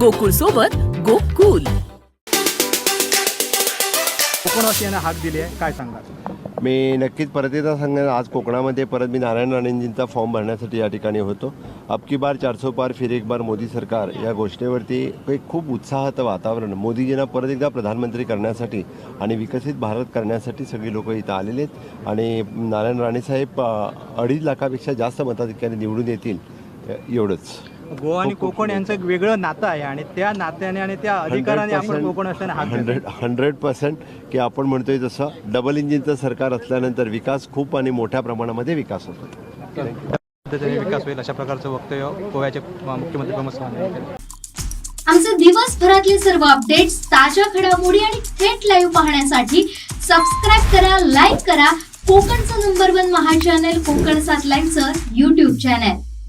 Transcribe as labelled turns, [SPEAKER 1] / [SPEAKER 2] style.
[SPEAKER 1] गोकुळ सोबत गोकुल.
[SPEAKER 2] कोकणवासियांना हाक दिली आहे. काय सांगाल?
[SPEAKER 3] मी नक्कीच परत एकदा सांगेन आज कोकणामध्ये परत मी नारायण राणेंजींचा फॉर्म भरण्यासाठी या ठिकाणी होतो. अबकी बार चारसो पार फिर एक बार मोदी सरकार या घोषणेवरती एक खूप उत्साहाचं वातावरण मोदीजींना परत एकदा प्रधानमंत्री करण्यासाठी आणि विकसित भारत करण्यासाठी सगळी लोक इथं आलेले आहेत. आणि नारायण राणेसाहेब अडीच लाखापेक्षा जास्त मताधिकारी निवडून येतील एवढंच.
[SPEAKER 2] गोवा आणि कोकण यांचं एक वेगळं नातं आहे आणि त्या नात्याने आणि त्या अधिकाराने आपण कोकण असताना.
[SPEAKER 3] हंड्रेड हंड्रेड पर्सेंट की आपण म्हणतोय तसं डबल इंजिनचं सरकार असल्यानंतर विकास खूप आणि मोठ्या प्रमाणामध्ये विकास होतो
[SPEAKER 2] पद्धतीने विकास होईल अशा प्रकारचं वक्तव्य गोव्याचे मुख्यमंत्री प्रमोद यांनी केलं.
[SPEAKER 4] आमचे दिवसभरातले सर्व अपडेट्स ताज्या घडामोडी आणि थेट लाईव्ह पाहण्यासाठी सबस्क्राईब करा लाईक करा कोकणचं नंबर वन महा चॅनल कोकण सात लाईनचं युट्यूब चॅनल